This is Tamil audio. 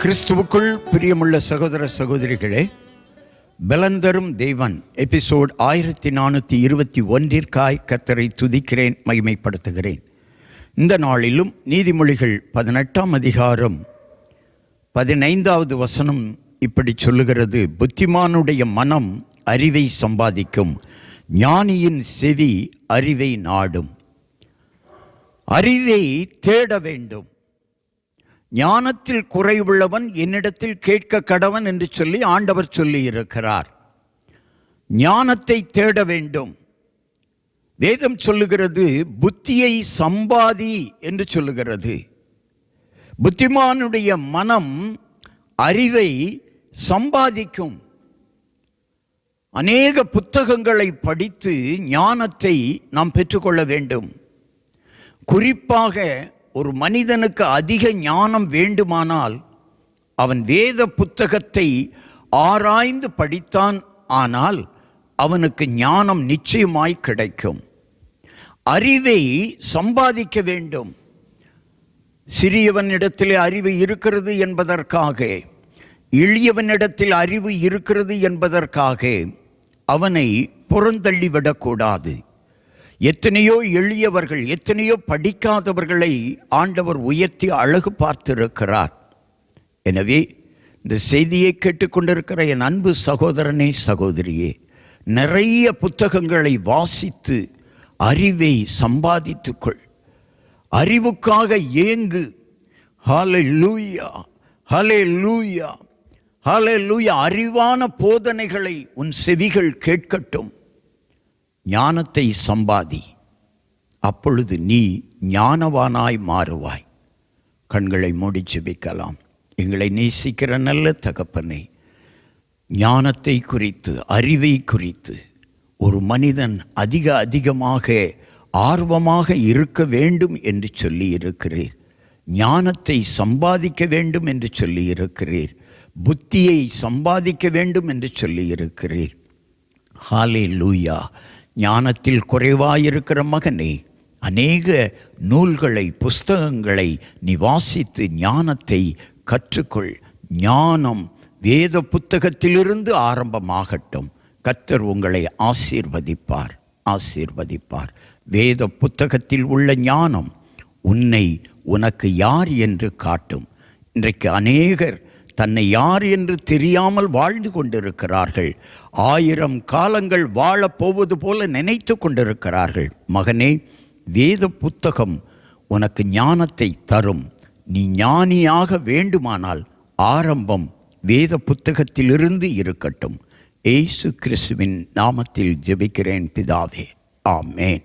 கிறிஸ்துவுக்குள் பிரியமுள்ள சகோதர சகோதரிகளே பலந்தரும் தேவன் எபிசோட் ஆயிரத்தி நானூற்றி இருபத்தி ஒன்றிற்காய் கத்தரை துதிக்கிறேன் மகிமைப்படுத்துகிறேன். இந்த நாளிலும் நீதிமொழிகள் பதினெட்டாம் அதிகாரம் பதினைந்தாவது வசனம் இப்படி சொல்லுகிறது புத்திமானுடைய மனம் அறிவை சம்பாதிக்கும் ஞானியின் செவி அறிவை நாடும். அறிவை தேட வேண்டும். ஞானத்தில் குறைவுள்ளவன் என்னிடத்தில் கேட்க கடவன் என்று சொல்லி ஆண்டவர் சொல்லியிருக்கிறார். ஞானத்தை தேட வேண்டும். வேதம் சொல்லுகிறது புத்தியை சம்பாதி என்று சொல்லுகிறது. புத்திமானுடைய மனம் அறிவை சம்பாதிக்கும். அநேக புத்தகங்களை படித்து ஞானத்தை நாம் பெற்றுக்கொள்ள வேண்டும். குறிப்பாக ஒரு மனிதனுக்கு அதிக ஞானம் வேண்டுமானால் அவன் வேத புத்தகத்தை ஆராய்ந்து படித்தான் ஆனால் அவனுக்கு ஞானம் நிச்சயமாய் கிடைக்கும். அறிவை சம்பாதிக்க வேண்டும். சிறியவனிடத்திலே அறிவு இருக்கிறது என்பதற்காக எளியவனிடத்தில் அறிவு இருக்கிறது என்பதற்காக அவனை புறந்தள்ளிவிடக்கூடாது. எத்தனையோ எளியவர்கள் எத்தனையோ படிக்காதவர்களை ஆண்டவர் உயர்த்தி அழகு பார்த்திருக்கிறார். எனவே இந்த செய்தியை கேட்டுக்கொண்டிருக்கிற என் அன்பு சகோதரனே சகோதரியே நிறைய புத்தகங்களை வாசித்து அறிவை சம்பாதித்துக்கொள். அறிவுக்காக ஏங்கு. ஹலே லூயா ஹலே லூயா ஹலே லூயா அறிவான போதனைகளை உன் செவிகள் கேட்கட்டும். ஞானத்தை சம்பாதி. அப்பொழுது நீ ஞானவானாய் மாறுவாய். கண்களை மூடி ஜெபிக்கலாம் எங்களை நேசிக்கிற நல்ல தகப்பனை ஞானத்தை குறித்து அறிவை குறித்து ஒரு மனிதன் அதிக அதிகமாக ஆர்வமாக இருக்க வேண்டும் என்று சொல்லி இருக்கிறீர் ஞானத்தை சம்பாதிக்க வேண்டும் என்று சொல்லி இருக்கிறீர் புத்தியை சம்பாதிக்க வேண்டும் என்று சொல்லி இருக்கிறீர் ஹாலே லூயா ஞானத்தில் குறைவாயிருக்கிற மகனே அநேக நூல்களை புஸ்தகங்களை நீ வாசித்து ஞானத்தை கற்றுக்கொள். ஞானம் வேத புத்தகத்திலிருந்து ஆரம்பமாகட்டும். கத்தர் உங்களை ஆசீர்வதிப்பார் ஆசீர்வதிப்பார். வேத புத்தகத்தில் உள்ள ஞானம் உன்னை உனக்கு யார் என்று காட்டும். இன்றைக்கு அநேகர் தன்னை யார் என்று தெரியாமல் வாழ்ந்து கொண்டிருக்கிறார்கள். ஆயிரம் காலங்கள் வாழப்போவது போல நினைத்து கொண்டிருக்கிறார்கள். மகனே வேத புத்தகம் உனக்கு ஞானத்தை தரும். நீ ஞானியாக வேண்டுமானால் ஆரம்பம் வேத புத்தகத்திலிருந்து இருக்கட்டும். ஏசு கிறிஸ்துவின் நாமத்தில் ஜெபிக்கிறேன் பிதாவே. ஆமேன்.